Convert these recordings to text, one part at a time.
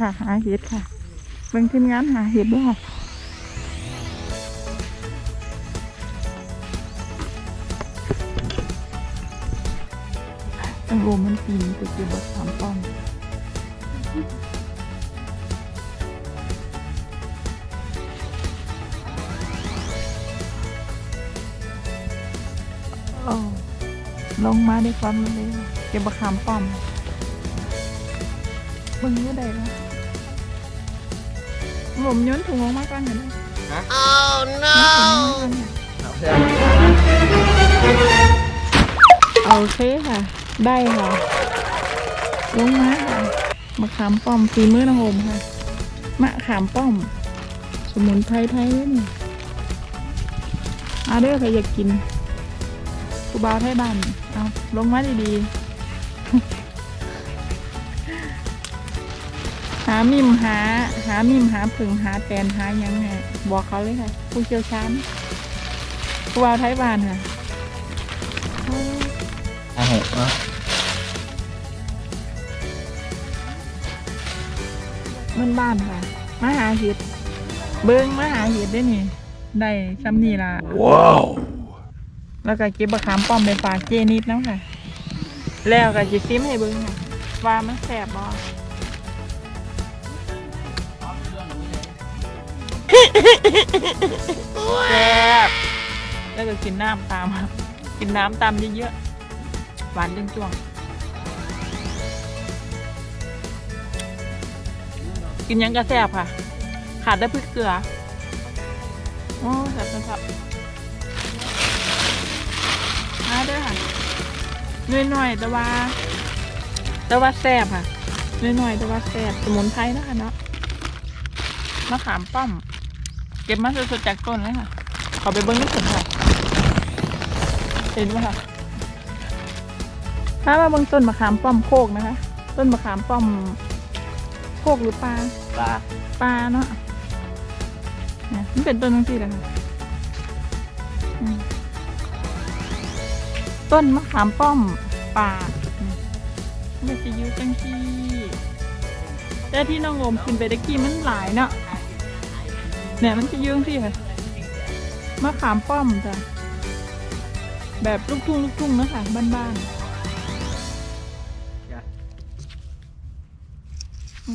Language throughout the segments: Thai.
ค่ะ หาเห็ดค่ะ เบิ่งทีมงานหาเห็ดด้วยตั้งโรมันปีนไปเก็บบักสามป้อมโอ้ลงมาด้วยความเร็วเก็บบักขามป้อม มึงก็ได้ละผมโย้นถุงลงมาก่อนเห็นไหม Oh โอเคค่ะ ได้ค่ะ ลงมาค่ะ มะขามป้อมฝีมือนะโฮมค่ะ มะขามป้อม สมุนไพรไทยเลยนี่อาเด้อใครอยากกินกูบาวไทยบ้าน เอาลงมาดีๆามิมหา หามิมหาผึ่งหาแตนหาหยังไงบอกเขาเลยค่ะ ผู้เชี่ยวชาญกูบาวไทยบ้านค่ะโอ้โหเนาะมันบ้านค่ะมาหาเห็ดเบิ้งมาหาเห็ดได้นี่ได้ซ้ำนี่ล่ะว้าวแล้วก็เก็บบักขามป้อมไปฝากเจนิดน้ำค่ะ แล้วก็จะซิมให้เบิ้งค่ะว่ามันแสบบ่ แสบแล้วก็กินน้ำตามครับกินน้ำตามเยอะๆหวานจังจ้วง กินยังก็แซ่บค่ะ ขาดได้พริกเกลือโอ้แซ่บแซ่บมาเด้อค่ะน้อยๆแต่ว่า แต่ว่าแซ่บค่ะน้อยๆแต่ว่าแซ่บสมุนไพรนะคะเนาะมะขามป้อม เก็บมาสดๆจากต้นเลยค่ะ ขอไปเบิ้งนิดหนึ่งค่ะ เห็นไหมคะถ้ามาเบิ้งต้นมะขามป้อมโคกนะคะ ต้นมะขามป้อมโคกหรือปลาปลาปลาเนาะเนี่ยมันเป็นต้นทั้งสี่เลยค่ะอืมต้นมะขามป้อมป่าเนี่ยมันจะอยู่จังที่แต่ที่น้องงมขึ้นไปตะกี้มันหลายเนาะ เนี่ยมันจะอยืงที่ค่ะมะขามป้อมจ้ะแบบลูกทุ่งลูกทุ่งนะคะบ้านๆ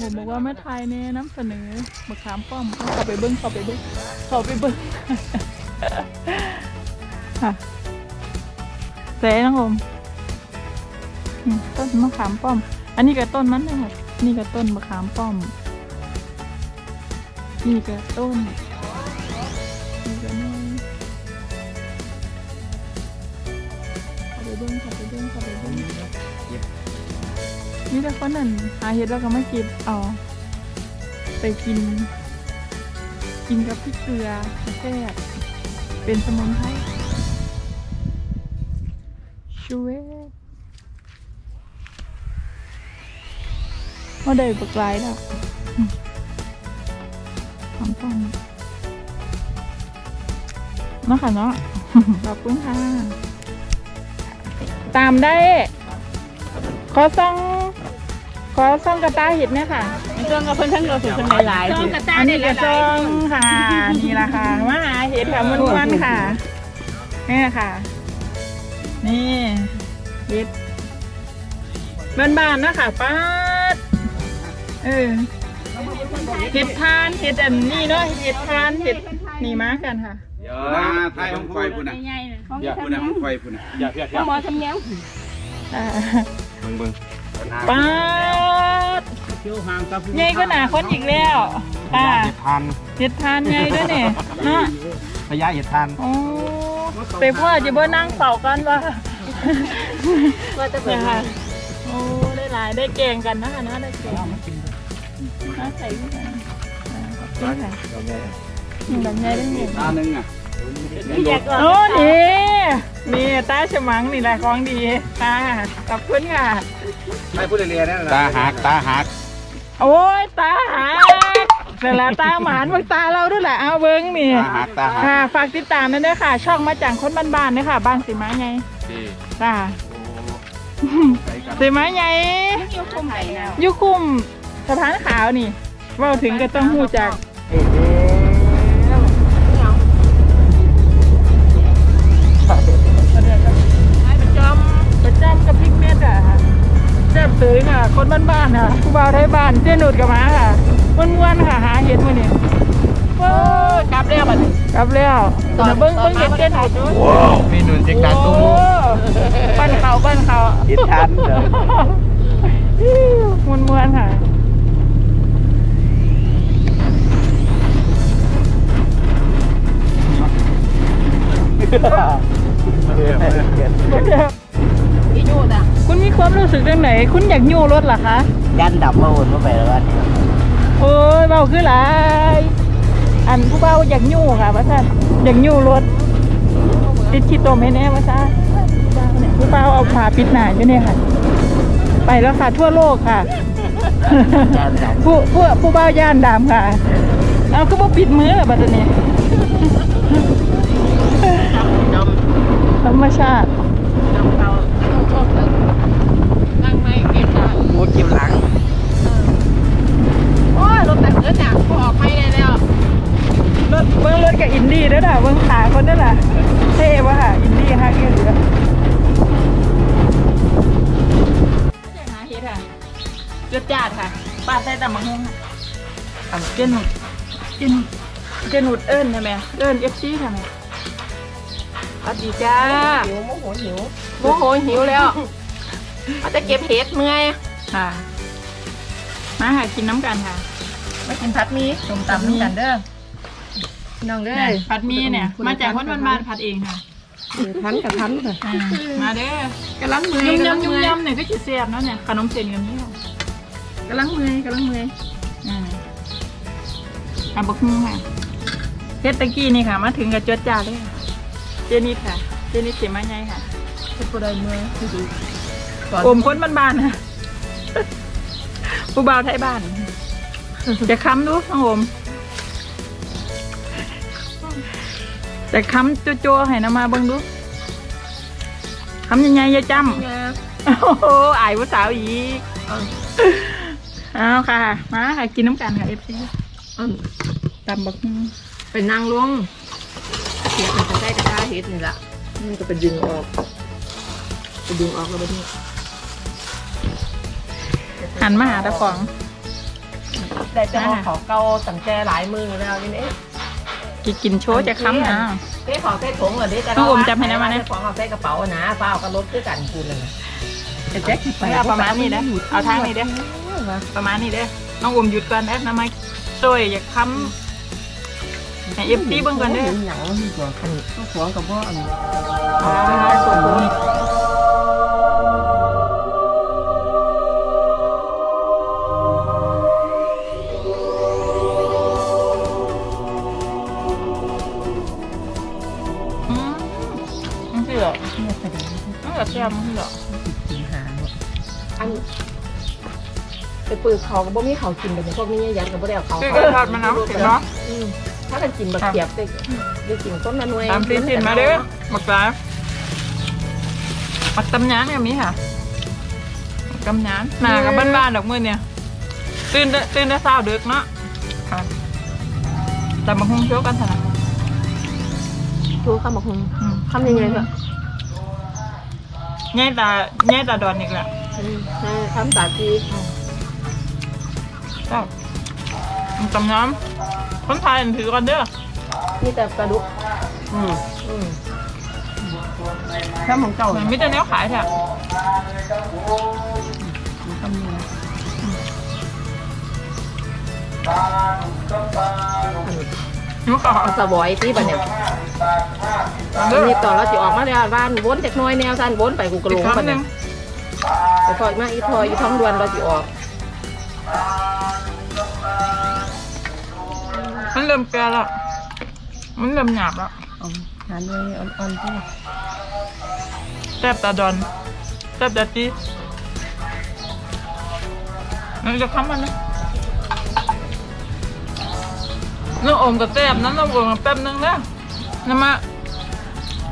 ผมบอกว่าแม่ไทยเนี่ยน้ำเสนอมะขามป้อมเอาเข้าไปเบิ้งเข้าไปเบิ้งเข้าไปเบิ้งค่ะเสน้องผมอืมต้นมะขามป้อม อันนี้ก็ต้นมันเลยค่ะนี่ก็ต้นมะขามป้อม นี่ก็ต้นนี่ก็น้อยข้าไปเบิ้งข้าไปเบิ้งข้าไปเบิ้งนี่แต่คนนั้นหาเห็ดแล้วก็มาเก็บเอาไปกิน กินกับพริกเกลือแซ่บเป็นสมุนไพรชูเวตว่าได้บักหลายแล้วอืมหอ มป้องเนาะค่ะเนาะขอบคุณค่ะ ตามได้ ขอซ่องขอซ่องกระตาเห็ดเนี่ยค่ะเครื่องกับเพิ่นทั้งเราสุดทั้งหลายๆจ้องกระตาเนี่ยกระจ้องค่ะนี่ละค่ะมาหาเห็ดค่ะมันมันๆค่ะนี่ค่ะ นี่เห็ดบ้านๆเนาะค่ะป้าดเออ เห็ดทานเห็ดอันนี้เนาะเห็ดทานเห็ดนี่มากันค่ะนะไทยของไฟพุ่นน่ะใหญ่ๆน่ะของอย่าทำพุ่นน่ะยังของไฟพุ่นน่ะอย่าเพี้ยของหมอทำยังอ่าเบิ่งเบิ่งป้าดใหญ่ก็หนาคนอีกแล้วอ่าเห็ดทานเห็ดทานใหญ่ด้วยเนี่ยเนาะพญาเห็ดทานโอ้ไปพ่อจะเบ่นั่งเป่ากันวะว่าจะเปิเนี่ดยค่ะโอ้ได้หลายได้แกงกันนะคะนะได้แกง น่าใส่ด้วยกันอ่าขอะอืมแบบใหญ่ได้เนี่ตาหนึงอะอยากโอ้นี่นี่ตาฉมังนี่แหละของดีตาขอบคุณค่ะไทยพูดเรียนนั่แหละตาหักตาหักโอ้ยตาหาแต่ละตาหมานบักตาเราด้วยแหละเอาเบิ้งนี่ตาหักตาหักค่ะฝากติดตามนั่นด้วยค่ะ ช่องมาจากคนบ้านๆด้วยค่ะ บ้านสีไม้ไงดีจ้าสีไม้ไงยู่คุม สะพานขาวนี่เว่าถึงก็ต้องหูจักประจอมประจำกับพริกเม็ดอะแซ่บเตยค่ะ คนบ้านๆค่ะผู้บ่าวไทยบ้านเจ๊หนุดกับหมาค่ะม้วนๆค่ะหาเห็ดมื้อนี้โอ้ยกลับแล้วบัดนี้กลับแล้วเดี๋ยวเบิ้งเบิ้งเห็ดเจ๊หนุดดูเมนูเจ๊กตาตุ้มโอ้ปั้นเขาปั้นเขาเห็ดทันเหรอ คุณมีความรู้สึกเรื่องไหน คุณอยากยู่รถเหรอคะ ยันดับมาวนมาไปแล้ววันนี้โอ้ยเบาคือหลายอันผู้เบาอยากยู่ค่ะพระท่านอยากยู่รถติดขี้ตมให้แน่พระท่านผู้เบาเอาผ้าปิดหนาอยู่เนี่ยค่ะ ไปแล้วค่ะทั่วโลกค่ะยันดับผู้ผู้ผู้เบาย่านดำค่ะ เอาก็บ่ปิดมือเหรอบัดนี้ รรมชาติจอมเขาชอบตึกนั่งไม่เก็บได้กูจิ้มหลัง โอ้ยรถแต่งเนื้อหนักพออกไม่ได้แล้วรถเบิ้งรถกับอินดี้ด้วยนะเบิ้งขาคนด้วยนะเท่วะค่ะ อินดี้ฮักเอเหลือหาเฮ็ดค่ะจุดจาดค่ะป้าใส่แตำบักฮงค่ะเจนุดเจนุดเจนุดเอิ้นใช่ไหมเอิ้นเอฟซีใช่ไหม วัสดีจ้าหิวโมโหหิวโมโหหิวแล้วเขาจะเก็บเห็ดเมื่อยค่ะ มาหากินน้ำกันค่ะ มากินผัดหมีส้มตำน้ำกันเด้อน้องเด้อเนี่ยผัดหมีเนี่ย มาจากคนบ้านๆผัดเองค่ะทันกับทันค่ะอ่ามาเด้อกำลังเมื่อยยุ่มกำลังยำยุ่มเมื่อยยำเนี่ยก็จะเสียบเนาะเนี่ยขนมเส้นกับนี้ค่ะกำลังเมื่อยกำลังเมื่อยอ่าอาบักฮูค่ะเฮ็ดตะกี้นี่ค่ะ มาถึงกับจวดจ้าเลยค่ะ เจนิดค่ะ เจนิดเสียมาไงค่ะเป็นผู้ใดเมื่อยดูกลมคนบ้านๆนะผู้บ่าวไทยบ้านจะค้ำดูน้องโอมจะค้ำโจๆให้น้ำมาเบิ่งดูค้ำยังไงยายจำโอ้โหอายผู้สาวอีกเอาค่ะ มาค่ะ กินน้ำกันค่ะเอฟซีตำบักหุ่งเป็นนางลง เห็ดมันจะได้กระทาเห็ดนี่แหละมันก็เป็นดึงออกไปดึงออกแล้วบัดนี้หันมาหาตะของ ได้จะเอาเขาเก่าตั้งแต่หลายมือแล้วนี่เอ๊ะกินกินโชว์จะค้ำนะเต้ของเต้ถุงเหรอเด้แต่น้องอมจำให้นะมานะของเอาใส่กระเป๋านะเปล่ากับรถคือกันคุณเลยนะแต่แจ็คไปเอาประมาณนี้เด้อเอาทางนี้เด้อประมาณนี้เด้อน้องอมหยุดก่อนแอดน้ำมาโซ่อย่าค้ำ ให้เอฟซีเบิ่งก่อนเด้อหนังดีกว่าคันต้องหัวกับบ่อันอ๋อส่วนนี้อืมมันคือเหรอมันก็แซ่บมันคือเหรออันไปปืนเขากับบ่มีเขากินแบบพวกนี้ยันกับบ่ได้เอาเขาคือทอดมันน้ำเห็นเนาะอืมถ้ากันกินบักเขียบได้ได้กินต้นละหน่วยตามซีนสินมาเด้อหมักปลาหมักตำยานกับมีค่ะหมักตำยานหนากับบ้านๆดอกมือเนี่ย ตื่นแต่ตื่นแต่เช้าดึกเนาะค่ะแต่มาหุ้งเชียวกันเถอะนะชูข้าวหมกหุงอืมทำยังไงก็แง่ตาแง่ตาดอนอีกแล้วทำตาทีก็ตำน้ำ คนไทยถือกันเด้อนี่แต่ปลาดุกอืมอืมข้าวหมกเก่ามันไม่ได้แนวขายแท้นิ้วขาวเอาสบอยที่บัดเนี่ยเด้อนี่ตอนเราจะออกมาแล้วบ้านวนจากหน้อยแนวสั้นวนไปกูกระอีโหลกงคำบัดหเนี่นึ่ยงไปพอมาอีพออีท้องดวนเราจะออก มันเริ่มแก่แล้ว มันเริ่มหยาบแล้วหาหน่วยอ่อนๆที่แทบตาดอนแทบตาตีมันจะค้ำมันนะน้องอมกับแทบนั้นน้องอมกับแป๊บนึงนะน้ำมา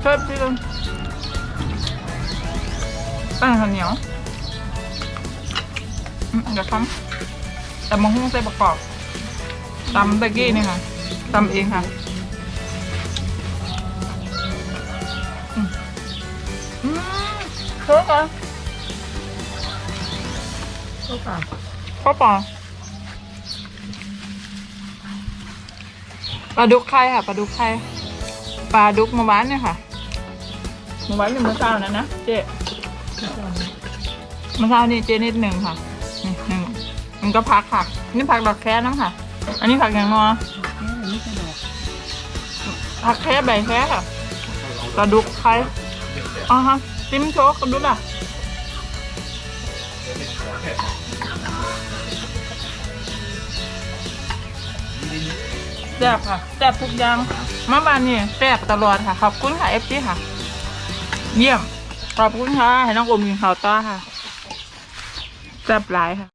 แป๊บที่นึงแป้งข้าวเหนียวอืมเดี๋ยวค้ำตำมะฮุ่งใส่ประกอบ ตำตะกี้นี่ค่ะตำเองค่ะอืมอืมเฮ้ยค่ะเข้าปากข้าวปลาปลาดุกไข่ค่ะปลาดุกไข่ปลาดุกเมื่อวานเนี่ยค่ะเมื่อวานเป็นเมื่อเช้านะนะเจ๊เมื่อเช้านี่เจ๊นิดหนึ่งค่ะนี่หนึ่งมันก็พักค่ะ นี่ผักดอกแค่น้ำค่ะ อันนี้ผักอย่างนอผักแค่ใบแค่ค่ะปลาดุกไข่อ๋อฮะจิ้มโชกกันดูล่ะแซ่บค่ะแซ่บทุกอย่างมาบ้านนี่แซ่บตลอดค่ะ ขอบคุณค่ะเอฟซีค่ะ เยี่ยม ขอบคุณค่ะ ให้น้องอมกินข้าวต้าค่ะแซ่บหลายค่ะ